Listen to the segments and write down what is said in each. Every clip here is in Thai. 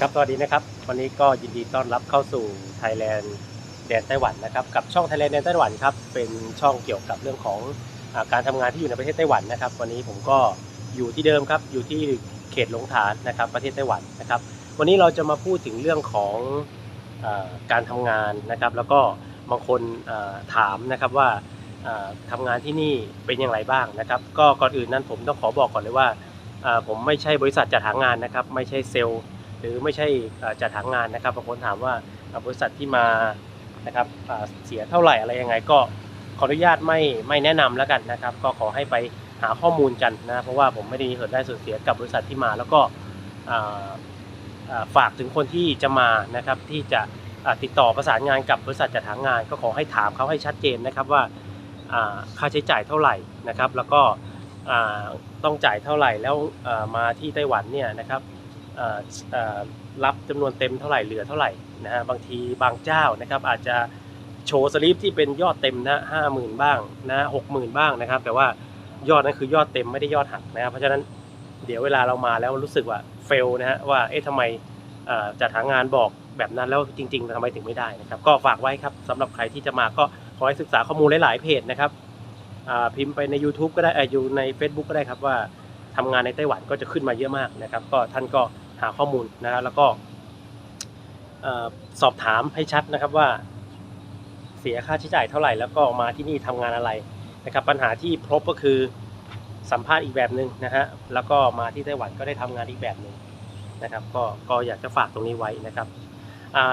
ครับสวัสดีนะครับ วันนี้ก็ยินดีต้อนรับเข้าสู่ Thailand แดนไต้หวันนะครับ กับช่อง Thailand แดนไต้หวันครับ เป็นช่องเกี่ยวกับเรื่องของอาการทำงานที่อยู่ในประเทศไต้หวันนะครับ วันนี้ผมก็อยู่ที่เดิมครับ อยู่ที่เขตหลงฐานนะครับ ประเทศไต้หวันนะครับ วันนี้เราจะมาพูดถึงเรื่องของอาการทำงานนะครับ แล้วก็บางคนอ่าถามนะครับว่าอ่าทำงานที่นี่เป็นอย่างไรบ้างนะครับ ก็ก่อนอื่นนั้นผมต้องขอบอกก่อนเลยว่าอ่าผมไม่ใช่บริษัทจัดหางานนะครับ ไม่ใช่เซลล์ หรือไม่ใช่จัดหางานนะครับบางคนถามว่าบริษัทที่มานะครับเสียเท่าไหร่อะไรยังไงก็ขออนุญาตไม่ไม่แนะนำแล้วกันนะครับ ก็ขอให้ไปหาข้อมูลกันนะเพราะว่าผมไม่ได้มีส่วนได้ส่วนเสียกับบริษัทที่มา แล้วก็ฝากถึงคนที่จะมานะครับที่จะติดต่อประสานงานกับบริษัทจัดหางาน ก็ขอให้ถามเขาให้ชัดเจนนะครับว่าค่าใช้จ่ายเท่าไหร่นะครับ แล้วก็ต้องจ่ายเท่าไหร่แล้วมาที่ไต้หวันเนี่ยนะครับ รับจำนวนเต็มเท่าไหร่เหลือเท่าไหร่นะฮะบางทีบางเจ้านะครับอาจจะโชว์สลิปที่เป็นยอดเต็มนะห้าหมื่นบ้างนะหกหมื่นบ้างนะครับ แต่ว่ายอดนั้นคือยอดเต็มไม่ได้ยอดหักนะครับเพราะฉะนั้นเดี๋ยวเวลาเรามาแล้วรู้สึกว่าเฟลนะฮะว่าเอ๊ะทำไมจัดหางานบอกแบบนั้นแล้วจริง ๆทำไมถึงไม่ได้นะครับ ก็ฝากไว้ครับสำหรับใครที่จะมาก็ขอให้ศึกษาข้อมูลหลาย ๆ เพจนะครับพิมพ์ไปใน YouTube ก็ได้เอ่ออยู่ใน Facebook ก็ได้ครับว่าทำงานในไต้หวันก็จะขึ้นมาเยอะมากนะครับ ก็ท่านก็ หาข้อมูลนะครับแล้วก็สอบถามให้ชัดนะครับว่า เสียค่าใช้จ่ายเท่าไหร่ แล้วก็มาที่นี่ทำงานอะไรนะครับ ปัญหาที่พบก็คือสัมภาษณ์อีกแบบหนึ่งนะฮะแล้วก็มาที่ไต้หวันก็ได้ทำงานอีกแบบหนึ่งนะครับ ก็ก็อยากจะฝากตรงนี้ไว้นะครับ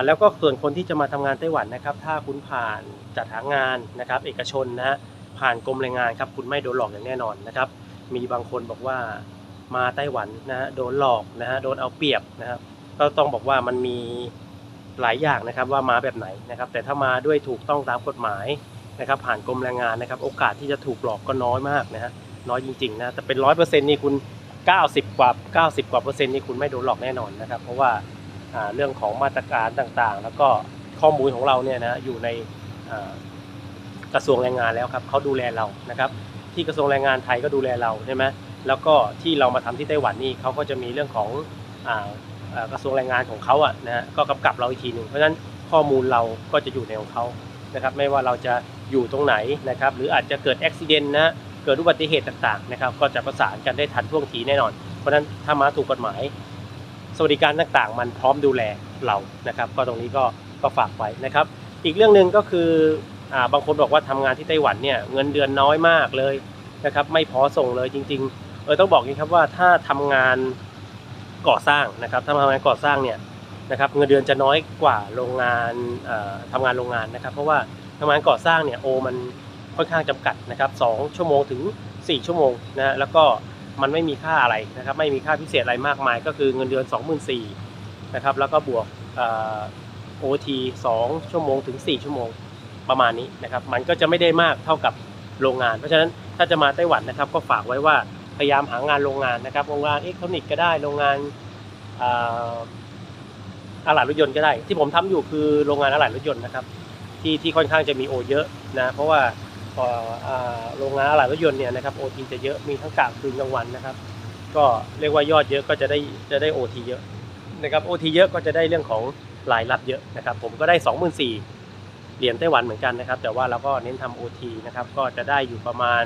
แล้วก็ส่วนคนที่จะมาทำงานไต้หวันนะครับ ถ้าคุณผ่านจัดหางานนะครับ เอกชนนะฮะผ่านกรมแรงงานครับคุณไม่โดนหลอกอย่างแน่นอนนะครับ มีบางคนบอกว่า มาไต้หวันนะฮะโดนหลอกนะฮะโดนเอาเปรียบนะครับ ก็ต้องบอกว่ามันมีหลายอย่างนะครับว่ามาแบบไหนนะครับ แต่ถ้ามาด้วยถูกต้องตามกฎหมายนะครับ ผ่านกรมแรงงานนะครับ โอกาสที่จะถูกหลอกก็น้อยมากนะฮะน้อยจริงๆนะแต่เป็นร้อยเปอร์เซ็นต์นี่คุณ 90 กว่า 90 กว่าเปอร์เซ็นต์นี่คุณไม่โดนหลอกแน่นอนนะครับ เพราะว่าเรื่องของมาตรการต่างๆ แล้วก็ข้อมูลของเราเนี่ยนะอยู่ในกระทรวงแรงงานแล้วครับเขาดูแลเรานะครับ ที่กระทรวงแรงงานไทยก็ดูแลเราใช่ไหม แล้วก็ที่เรามาทำที่ไต้หวันนี่เขาก็จะมีเรื่องของออกระทรวงแรงงานของเขาอะนะฮะก็กำกับเราอีกทีหนึ่งเพราะฉะนั้นข้อมูลเราก็จะอยู่ในของเขานะครับไม่ว่าเราจะอยู่ตรงไหนนะครับหรืออาจจะเกิดอุบิเหตุนะเกิดอุบัติเหตุต่างๆนะครับก็จะประสานกันได้ทันท่วงทีแน่นอน เพราะฉะนั้นถ้ามาถูกกฎหมาย สวัสดิการต่างๆ มันพร้อมดูแลเรานะครับ ก็ตรงนี้ก็ก็ฝากไว้นะครับ อีกเรื่องหนึ่งก็คืออบางคนบอกว่าทำงานที่ไต้หวันเนี่ยเงินเดือนน้อยมากเลยนะครับไม่พอส่งเลยจริง ๆ เออต้องบอกนี้ครับว่าถ้าทำงานก่อสร้างนะครับถ้าทำงานก่อสร้างเนี่ยนะครับเงินเดือนจะน้อยกว่าโรงงานเอ่อทำงานโรงงานนะครับ เพราะว่าทำงานก่อสร้างเนี่ยโอมันค่อนข้างจำกัดนะครับสองชั่วโมงถึง 4 ชั่วโมงนะฮะแล้วก็มันไม่มีค่าอะไรนะครับ ไม่มีค่าพิเศษอะไรมากมาย ก็คือเงินเดือน 24,000นะครับแล้วก็บวกโอทีสองชั่วโมงถึง 4 ชั่วโมงประมาณนี้นะครับ มันก็จะไม่ได้มากเท่ากับโรงงาน เพราะฉะนั้นถ้าจะมาไต้หวันนะครับ ก็ฝากไว้ว่า พยายามหางานโรงงานนะครับโรงงานอิเล็กทรอนิกส์ก็ได้โรงงานอาอะไหล่รถยนต์ก็ได้ ที่ผมทำอยู่คือโรงงานอะไหล่รถยนต์นะครับ ที่ที่ค่อนข้างจะมีโอเยอะนะเพราะว่าโรงงานอะไหล่รถยนต์เนี่ยนะครับโอทีจะเยอะมีทั้งกลางคืนกลางวันนะครับ ก็เรียกว่ายอดเยอะก็จะได้จะได้โอทีเยอะนะครับโอทีเยอะก็จะได้เรื่องของรายรับเยอะนะครับ ผมก็ได้ 2 4 0 0 0เหรียญไต้หวันเหมือนกันนะครับ แต่ว่าเราก็เน้นทำโอทีนะครับก็จะได้อยู่ประมาณ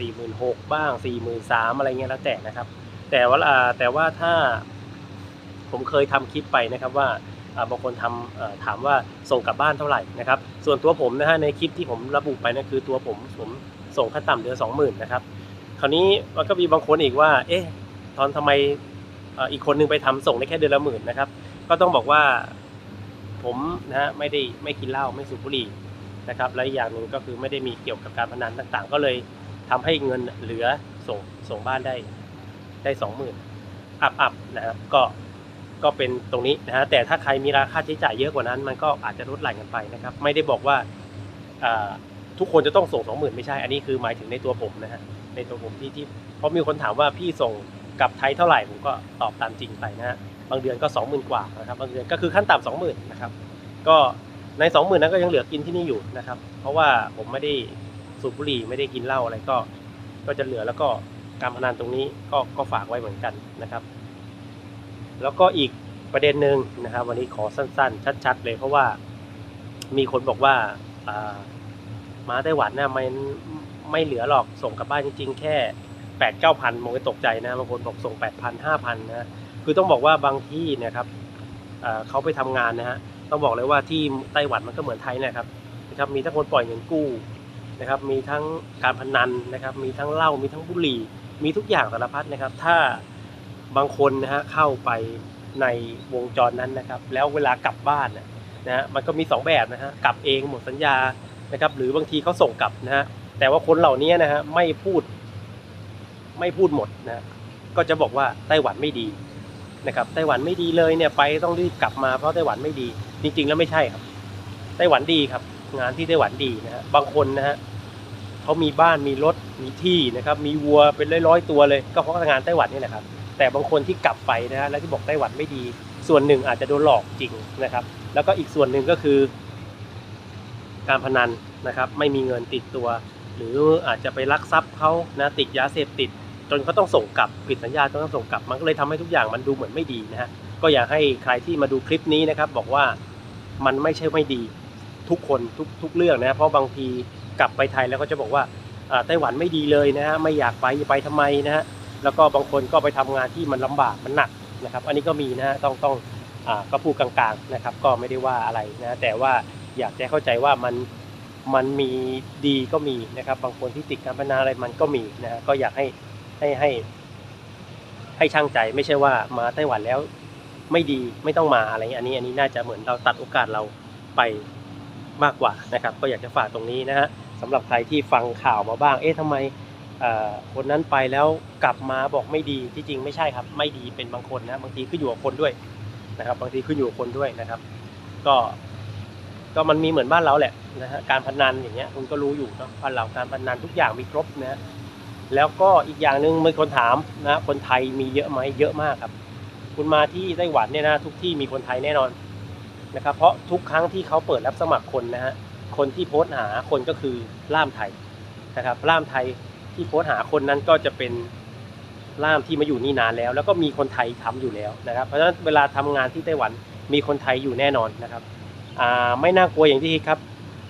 4 8 0 0 0 4 6 0 0 0บ้าง4 3 0 0 0อะไรเงี้ยแล้วแต่นะครับ แต่ว่าแต่ว่าถ้าผมเคยทำคลิปไปนะครับว่าบางคนทำถามว่าส่งกลับบ้านเท่าไหร่นะครับ ส่วนตัวผมนะฮะในคลิปที่ผมระบุไปนั่นคือตัวผมผมส่งขั้นต่ำเดือนสองหมื่นนะครับคราวนี้มันก็มีบางคนอีกว่า เอ๊ะตอนทำไมอีกคนนึงไปทำส่งได้แค่เดือนละหมื่นนะครับ ก็ต้องบอกว่าผมนะฮะไม่ได้ไม่กินเหล้าไม่สูบบุหรี่นะครับและอีกอย่างหนึ่งก็คือไม่ได้มีเกี่ยวกับการพนันต่างๆ ก็เลย ทำให้เงินเหลือส่งส่งบ้านได้ได้สองหมื่นอัพอัพนะครับก็ก็เป็นตรงนี้นะฮะแต่ถ้าใครมีราคาใช้จ่ายเยอะกว่านั้น มันก็อาจจะลดหลั่นกันไปนะครับ ไม่ได้บอกว่าทุกคนจะต้องส่งสองหมื่นไม่ใช่ อันนี้คือหมายถึงในตัวผมนะฮะในตัวผมที่ที่เพราะมีคนถามว่าพี่ส่งกับไทยเท่าไหร่ผมก็ตอบตามจริงไปนะฮะบางเดือนก็สองหมื่นกว่านะครับบางเดือนก็คือขั้นต่ำสองหมื่นนะครับก็ในสองหมื่นนั้นก็ยังเหลือกินที่นี่อยู่นะครับ เพราะว่าผมไม่ได้ สูบบุหรี่ไม่ได้กินเหล้าอะไรก็ ก็จะเหลือแล้วก็การพนันตรงนี้ก็ก็ฝากไว้เหมือนกันนะครับ แล้วก็อีกประเด็นหนึ่งนะครับ วันนี้ขอสั้น ๆ ชัด ๆ เลยเพราะว่ามีคนบอกว่ามาไต้หวันนะมันไม่เหลือหรอกส่งกลับบ้านจริง ๆ แค่แปดเก้าพันมองไปตกใจนะบางคนบอกส่งแปดพันห้าพันนะคือต้องบอกว่าบางที่เนะครับเขาไปทำงานนะฮะต้องบอกเลยว่าที่ไต้หวันมันก็เหมือนไทยนะครับนะครับมีทั้งคนปล่อยเงินกู้ นะครับ มีทั้งการพนันนะครับ มีทั้งเหล้ามีทั้งบุหรี่ มีทุกอย่างสารพัดนะครับ ถ้าบางคนนะฮะเข้าไปในวงจรนั้นนะครับ แล้วเวลากลับบ้านนะนะฮะมันก็มีสองแบบนะฮะกลับเองหมดสัญญานะครับ หรือบางทีเขาส่งกลับนะฮะแต่ว่าคนเหล่านี้นะฮะไม่พูดไม่พูดหมดนะก็จะบอกว่าไต้หวันไม่ดีนะครับไต้หวันไม่ดีเลยเนี่ยไปต้องรีบกลับมาเพราะไต้หวันไม่ดี จริง ๆ แล้วไม่ใช่ครับ ไต้หวันดีครับ งานที่ไต้หวันดีนะฮะบางคนนะฮะ เขามีบ้านมีรถมีที่นะครับมีวัวเป็นร้อยๆตัวเลย ก็เพราะงานไต้หวันนี่แหละครับแต่บางคนที่กลับไปนะฮะแล้วที่บอกไต้หวันไม่ดี ส่วนหนึ่งอาจจะโดนหลอกจริงนะครับ แล้วก็อีกส่วนหนึ่งก็คือ การพนันนะครับ ไม่มีเงินติดตัว หรืออาจจะไปลักทรัพย์เขานะติดยาเสพติด จนเขาต้องส่งกลับผิดสัญญาต้องส่งกลับมันก็เลยทำให้ทุกอย่างมันดูเหมือนไม่ดีนะฮะก็อยากให้ใครที่มาดูคลิปนี้นะครับ บอกว่ามันไม่ใช่ไม่ดีทุกคนทุกทุกเรื่องนะเพราะบางที กลับไปไทยแล้วก็จะบอกว่าไต้หวันไม่ดีเลยนะฮะไม่อยากไปไปทำไมนะฮะแล้วก็บางคนก็ไปทำงานที่มันลำบากมันหนักนะครับ อันนี้ก็มีนะฮะต้องต้องก็พูดกลางๆนะครับ ก็ไม่ได้ว่าอะไรนะแต่ว่าอยากจะเข้าใจว่ามันมันมีดีก็มีนะครับ บางคนที่ติดการพนันอะไรมันก็มีนะฮะก็อยากให้ให้ให้ให้ช่างใจไม่ใช่ว่ามาไต้หวันแล้วไม่ดีไม่ต้องมาอะไรนี้อันนี้อันนี้น่าจะเหมือนเราตัดโอกาสเราไปมากกว่านะครับ ก็อยากจะฝากตรงนี้นะฮะ สำหรับใครที่ฟังข่าวมาบ้าง เอ๊ะทำไมคนนั้นไปแล้วกลับมาบอกไม่ดีที่จริงไม่ใช่ครับ ไม่ดีเป็นบางคนนะบางทีขึ้นอยู่กับคนด้วยนะครับ บางทีขึ้นอยู่กับคนด้วยนะครับ ก็ก็มันมีเหมือนบ้านเราแหละนะฮะการพนันอย่างเงี้ยคุณก็รู้อยู่เนาะบ้านเราการพนันทุกอย่างมีครบนะแล้วก็อีกอย่างหนึ่งมีคนถามนะคนไทยมีเยอะไหมเยอะมากครับ คุณมาที่ไต้หวันเนี่ยนะทุกที่มีคนไทยแน่นอนนะครับ เพราะทุกครั้งที่เขาเปิดรับสมัครคนนะฮะ คนที่โพสต์หาคนก็คือล่ามไทยนะครับล่ามไทยที่โพสต์หาคนนั้นก็จะเป็นล่ามที่มาอยู่นี่นานแล้ว แล้วก็มีคนไทยทำอยู่แล้วนะครับ เพราะฉะนั้นเวลาทำงานที่ไต้หวันมีคนไทยอยู่แน่นอนนะครับไม่น่ากลัวอย่างที่คิดครับ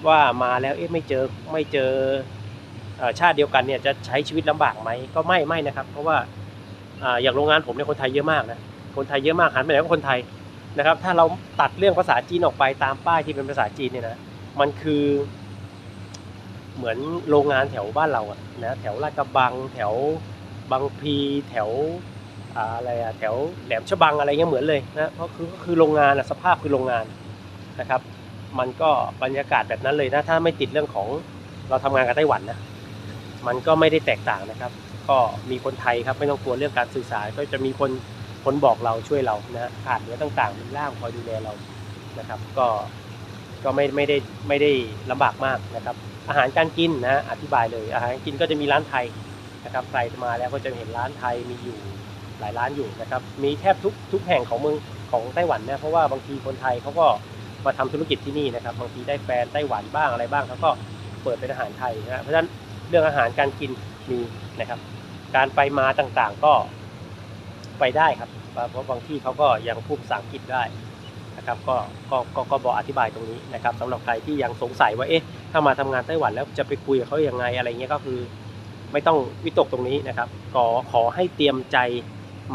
ว่ามาแล้วเอ๊ะไม่เจอไม่เจอชาติเดียวกันเนี่ยจะใช้ชีวิตลำบากไหมก็ไม่ไม่นะครับ เพราะว่าอ่าอย่างโรงงานผมเนี่ยคนไทยเยอะมากนะคนไทยเยอะมากหันไปไหนก็คนไทยนะครับ ถ้าเราตัดเรื่องภาษาจีนออกไปตามป้ายที่เป็นภาษาจีนเนี่ยนะ มันคือเหมือนโรงงานแถวบ้านเราอะนะแถวลาดกระบัง แถวบางพีแถวอะไรอะแถวแหลมฉบังอะไรเงี้ยเหมือนเลยนะเพราะคือก็คือโรงงานอะสภาพคือโรงงานนะครับ มันก็บรรยากาศแบบนั้นเลยนะถ้าไม่ติดเรื่องของเราทำงานกับไต้หวันนะมันก็ไม่ได้แตกต่างนะครับ ก็มีคนไทยครับไม่ต้องกลัวเรื่องการสื่อสารก็จะมีคนคนบอกเราช่วยเรานะขาดเหลือต่างๆมีล่ามคอยดูแลเรานะครับ ก็ ก็ไม่ไม่ได้ไม่ได้ลำบากมากนะครับ อาหารการกินนะอธิบายเลย อาหารกินก็จะมีร้านไทยนะครับใครมาแล้วก็จะเห็นร้านไทยมีอยู่หลายร้านอยู่นะครับมีแทบทุกทุกแห่งของเมืองของไต้หวันนะเพราะว่าบางทีคนไทยเขาก็มาทำธุรกิจที่นี่นะครับบางทีได้แฟนไต้หวันบ้างอะไรบ้างเขาก็เปิดเป็นอาหารไทยนะเพราะฉะนั้นเรื่องอาหารการกินมีนะครับ การไปมาต่างๆก็ไปได้ครับเพราะบางที่เขาก็ยังพูดภาษาอังกฤษได้ นะครับก็ก็ก็ก็บอกอธิบายตรงนี้นะครับสำหรับใครที่ยังสงสัยว่าเอ๊ะถ้ามาทำงานไต้หวันแล้วจะไปคุยกับเขายังไงอะไรเงี้ยก็คือ ไม่ต้องวิตกตรงนี้นะครับก็ขอให้เตรียมใจ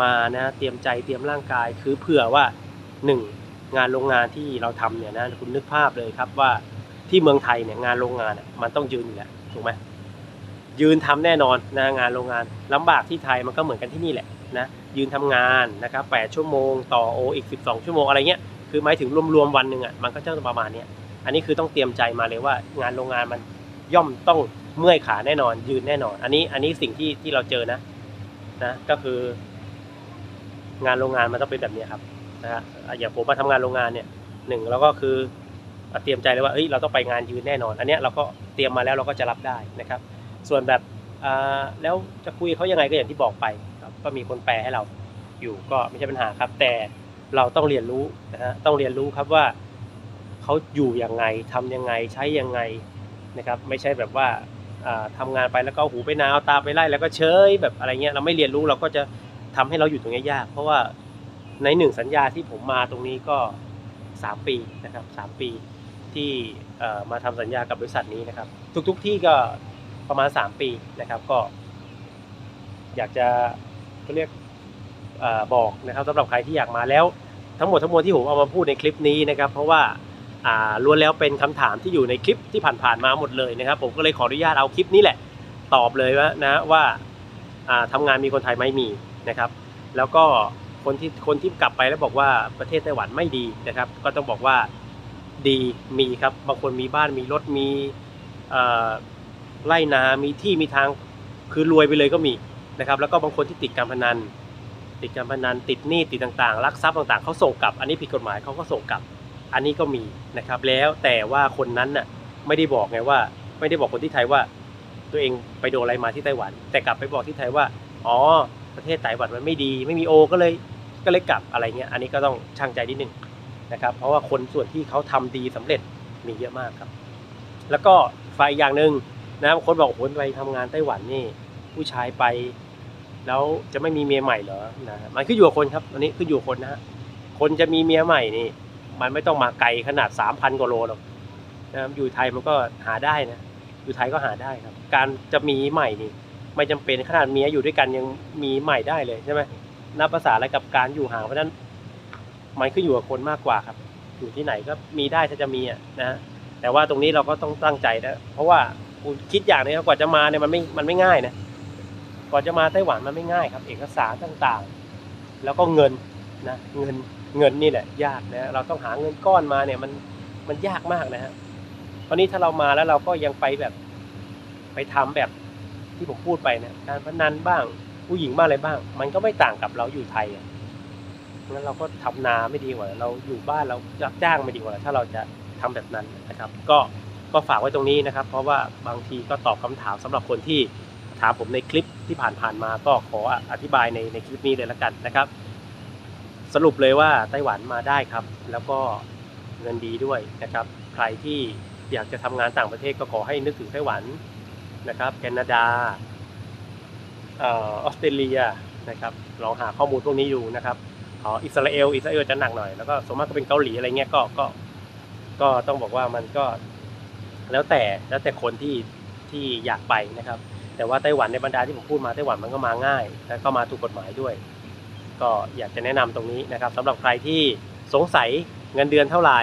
มานะเตรียมใจเตรียมร่างกาย คือเผื่อว่าหนึ่งงานโรงงานที่เราทำเนี่ยนะคุณนึกภาพเลยครับว่าที่เมืองไทยเนี่ยงานโรงงานมันต้องยืนอยู่แล้วถูกไหมยืนทำแน่นอนนะงานโรงงานลำบากที่ไทยมันก็เหมือนกันที่นี่แหละนะยืนทำงานนะครับ8ชั่วโมง ต่อโออีก 12 ชั่วโมงอะไรเงี้ย คือหมายถึงรวมๆวันหนึ่งอะมันก็จะประมาณเนี้ยอันนี้คือต้องเตรียมใจมาเลยว่า งานโรงงานมันย่อมต้องเมื่อยขาแน่นอน ยืนแน่นอน อันนี้อันนี้สิ่งที่ที่เราเจอนะนะ ก็คืองานโรงงานมันต้องเป็นแบบนี้ครับนะฮะอย่างผมมาทำงานโรงงานเนี่ยหนึ่งเราก็คือเตรียมใจเลยว่าเอ้ยเราต้องไปงานยืนแน่นอน อันเนี้ยเราก็เตรียมมาแล้วเราก็จะรับได้นะครับ ส่วนแบบอ่าแล้วจะคุยเขายังไงก็อย่างที่บอกไปครับก็มีคนแปลให้เราอยู่ก็ไม่ใช่ปัญหาครับ แต่ เราต้องเรียนรู้นะฮะต้องเรียนรู้ครับว่าเขาอยู่ยังไงทำยังไงใช้ยังไงนะครับ ไม่ใช่แบบว่าอ่าทำงานไปแล้วก็หูไปนาวตาไปไล่แล้วก็เฉยแบบอะไรเงี้ยเราไม่เรียนรู้เราก็จะทำให้เราอยู่ตรงนี้ยาก เพราะว่าในหนึ่งสัญญาที่ผมมาตรงนี้ก็สามปีนะครับสามปีที่มาทำสัญญากับบริษัทนี้นะครับ ทุกๆที่ก็ประมาณสามปีนะครับก็ อยากจะก็เรียกอบอกนะครับสำหรับใครที่อยากมาแล้ว ทั้งหมดทั้งมวลที่ผมเอามาพูดในคลิปนี้นะครับ เพราะว่าล้วนแล้วเป็นคำถามที่อยู่ในคลิปที่ผ่านๆมาหมดเลยนะครับ ผมก็เลยขออนุญาตเอาคลิปนี้แหละ ตอบเลยว่านะว่าอ่าทำงานมีคนไทยไหม่มีนะครับ แล้วก็คนที่คนที่กลับไปแล้วบอกว่าประเทศไต้หวันไม่ดีนะครับ ก็ต้องบอกว่าดีมีครับบางคนมีบ้านมีรถมีไร่นา มีที่มีทางคือรวยไปเลยก็มีนะครับ แล้วก็บางคนที่ติดการพนัน ติดการพนันติดหนี้ติดต่างๆลักทรัพย์ต่างๆเขาส่งกลับ อันนี้ผิดกฎหมายเขาก็ส่งกลับ อันนี้ก็มีนะครับ แล้วแต่ว่าคนนั้นน่ะไม่ได้บอกไงว่า ไม่ได้บอกคนที่ไทยว่า ตัวเองไปโดนอะไรมาที่ไต้หวัน แต่กลับไปบอกที่ไทยว่า อ๋อ ประเทศไต้หวันมันไม่ดี ไม่มีโอก็เลยก็เลยกลับอะไรเงี้ยอันนี้ก็ต้องช่างใจนิดนึงนะครับ เพราะว่าคนส่วนที่เขาทำดีสำเร็จมีเยอะมากครับ แล้วก็ฝ่ายอีกอย่างหนึ่งนะคนบอกโอ้โหไปทำงานไต้หวันนี่ ผู้ชายไป แล้วจะไม่มีเมียใหม่เหรอนะมันขึ้นอยู่กับคนครับอันนี้ขึ้นอยู่กับคนนะฮะคนจะมีเมียใหม่นี่ มันไม่ต้องมาไกลขนาดสามพันกว่าโลหรอกนะอยู่ไทยมันก็หาได้นะอยู่ไทยก็หาได้ครับ การจะมีใหม่นี่ ไม่จำเป็นขนาดเมียอยู่ด้วยกันยังมีใหม่ได้เลยใช่ไหมนับภาษาอะไรกับการอยู่ห่างเพราะนั้นมันขึ้นอยู่กับคนมากกว่าครับ อยู่ที่ไหนก็มีได้ถ้าจะมีอะนะแต่ว่าตรงนี้เราก็ต้องตั้งใจนะเพราะว่าคุณคิดอย่างนึงครับกว่าจะมาเนี่ยมันไม่มันไม่ง่ายนะ กว่าจะมาไต้หวันมันไม่ง่ายครับ เอกสารต่างๆ แล้วก็เงินนะเงินเงินนี่แหละยากนะเราต้องหาเงินก้อนมาเนี่ยมันมันยากมากนะฮะตอนนี้ถ้าเรามาแล้วเราก็ยังไปแบบไปทำแบบที่ผมพูดไปเนี่ยการพนันบ้าง ผู้หญิงบ้างอะไรบ้าง มันก็ไม่ต่างกับเราอยู่ไทยอะงั้นเราก็ทำนาไม่ดีกว่า เราอยู่บ้านเรารับจ้างไม่ดีกว่า ถ้าเราจะทำแบบนั้นนะครับ ก็ก็ฝากไว้ตรงนี้นะครับ เพราะว่าบางทีก็ตอบคำถามสำหรับคนที่ามผมในคลิปที่ผ่านๆมาก็ขออธิบายในในคลิปนี้เลยละกันนะครับ สรุปเลยว่าไต้หวันมาได้ครับ แล้วก็เงินดีด้วยนะครับ ใครที่อยากจะทำงานต่างประเทศก็ขอให้นึกถึงไต้หวันนะครับ แคนาดาออออสเตรเลียนะครับลองหาข้อมูลพวกนี้อยู่นะครับอ๋ออิสราเอลอิสราเอลจะหนักหน่อยแล้วก็ส่วนมากก็เป็นเกาหลีอะไรเงี้ยก็ก็ก็ต้องบอกว่ามันก็แล้วแต่แล้วแต่คนที่ที่อยากไปนะครับ แต่ว่าไต้หวันในบรรดาที่ผมพูดมาไต้หวันมันก็มาง่าย แล้วก็มาถูกกฎหมายด้วย ก็อยากจะแนะนำตรงนี้นะครับสำหรับใครที่สงสัยเงินเดือนเท่าไหร่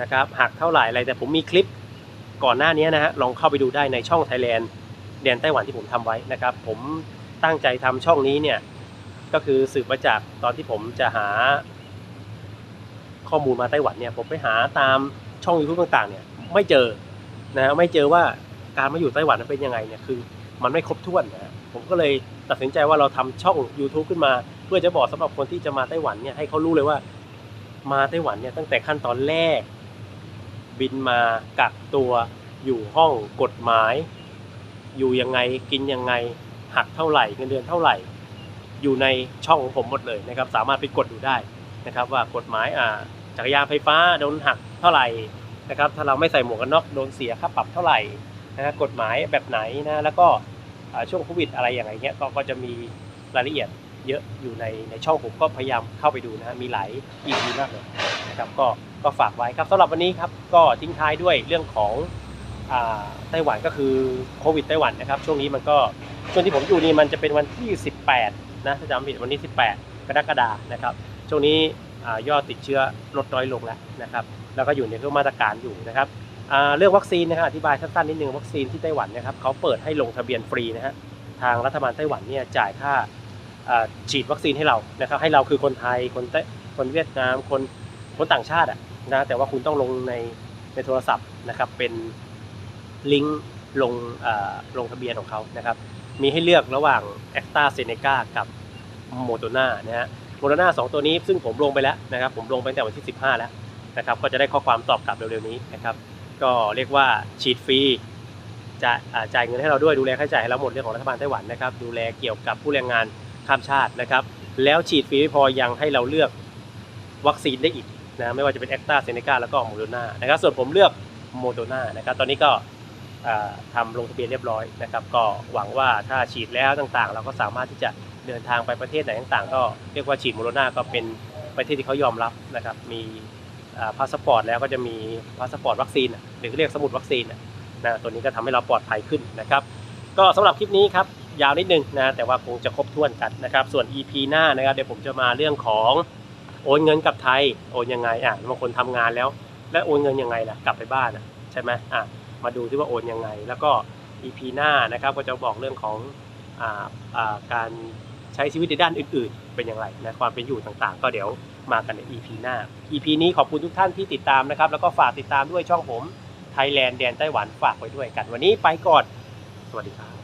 นะครับหักเท่าไหร่อะไรแต่ผมมีคลิปก่อนหน้านี้นะฮะลองเข้าไปดูได้ในช่อง Thailand แดนไต้หวันที่ผมทำไว้นะครับ ผมตั้งใจทำช่องนี้เนี่ยก็คือสืบมาจากตอนที่ผมจะหาข้อมูลมาไต้หวันเนี่ยผมไปหาตามช่อง YouTube ต่างๆเนี่ยไม่เจอนะฮะไม่เจอว่า การมาอยู่ไต้หวันมันเป็นยังไงเนี่ยคือมันไม่ครบถ้วนนะผมก็เลยตัดสินใจว่าเราทำช่อง YouTube ขึ้นมา เพื่อจะบอกสำหรับคนที่จะมาไต้หวันเนี่ยให้เขารู้เลยว่า มาไต้หวันเนี่ยตั้งแต่ขั้นตอนแรก บินมากักตัวอยู่ห้องกฎหมาย อยู่ยังไงกินยังไงหักเท่าไหร่เงินเดือนเท่าไหร่ อยู่ในช่องของผมหมดเลยนะครับ สามารถไปกดดูได้นะครับ ว่ากฎหมายอ่าจักรยานไฟฟ้าโดนหักเท่าไหร่นะครับถ้าเราไม่ใส่หมวกกันน็อกโดนเสียค่าปรับเท่าไหร่ นะกฎหมายแบบไหนนะแล้วก็ช่วงโควิดอะไรอย่างไรเงี้ยก็จะมีรายละเอียดเยอะอยู่ในในช่องผมก็พยายามเข้าไปดูนะมีหลายอีพีมากเลยนะครับก็ก็ฝากไว้ครับสำหรับวันนี้ครับก็ทิ้งท้ายด้วยเรื่องของไต้หวันก็คือโควิดไต้หวันนะครับ ช่วงนี้มันก็ช่วงที่ผมอยู่นี่มันจะเป็นวันที่ 18นะถ้าจำไม่ผิดวันนี้18 กรกฎานะครับ ช่วงนี้ยอดติดเชื้อลดน้อยลงแล้วนะครับ แล้วก็อยู่ในช่วงมาตรการอยู่นะครับ เรื่องวัคซีนนะครับอธิบายสั้นๆนิดนึงวัคซีนที่ไต้หวันนะครับเขาเปิดให้ลงทะเบียนฟรีนะฮะทางรัฐบาลไต้หวันเนี่ยจ่ายค่าฉีดวัคซีนให้เรานะครับให้เราคือคนไทยคนไต้คนเวียดนามคนคนต่างชาติอะนะแต่ว่าคุณต้องลงในในโทรศัพท์นะครับเป็นลิงก์ลงลงทะเบียนของเขานะครับมีให้เลือกระหว่างแอคตาเซเนกากับโมโ o นานะฮะโมโ o นาสองตัวนี้ซึ่งผมลงไปแล้วนะครับผมลงไปแต่วันที่ 15 แล้วนะครับก็จะได้ข้อความตอบกลับเร็วๆนี้นะครับ ก็เรียกว่าฉีดฟรีจะจ่ายเงินให้เราด้วยดูแลค่าใช้จ่ายให้เราหมดเรื่องของรัฐบาลไต้หวันนะครับดูแลเกี่ยวกับผู้แรงงานข้ามชาตินะครับ แล้วฉีดฟรีไม่พอยังให้เราเลือกวัคซีนได้อีกนะไม่ว่าจะเป็นแอคตาเซเนกาแล้วก็โมโ o นานะครับส่วนผมเลือกโมโ o นานะครับตอนนี้ก็อ่าทำลงทะเบียนเรียบร้อยนะครับ ก็หวังว่าถ้าฉีดแล้วต่างๆ เราก็สามารถที่จะเดินทางไปประเทศไหนต่างๆ ก็เรียกว่าฉีดโมโรนาก็เป็นประเทศที่เขายอมรับนะครับมี พาสปอร์ตแล้วก็จะมีพาสปอร์ตวัคซีนหรือเรียกสมุดวัคซีนนะตัวนี้ก็ทำให้เราปลอดภัยขึ้นนะครับ ก็สำหรับคลิปนี้ครับยาวนิดนึงนะแต่ว่าคงจะครบถ้วนกันนะครับ ส่วน EP หน้านะครับเดี๋ยวผมจะมาเรื่องของโอนเงินกลับไทยโอนยังไงอะบางคนทำงานแล้ว แล้วโอนเงินยังไงล่ะกลับไปบ้านใช่ไหมอะมาดูที่ว่าโอนยังไง แล้วก็ EP หน้านะครับก็จะบอกเรื่องของอ่าการใช้ชีวิตในด้านอื่น ๆ เป็นอย่างไรนะความเป็นอยู่ต่างๆ ก็เดี๋ยว มากันใน EP หน้า EP นี้ขอบคุณทุกท่านที่ติดตามนะครับ แล้วก็ฝากติดตามด้วยช่องผมไทยแลนด์แดนไต้หวันฝากไว้ด้วยกัน วันนี้ไปก่อน สวัสดีครับ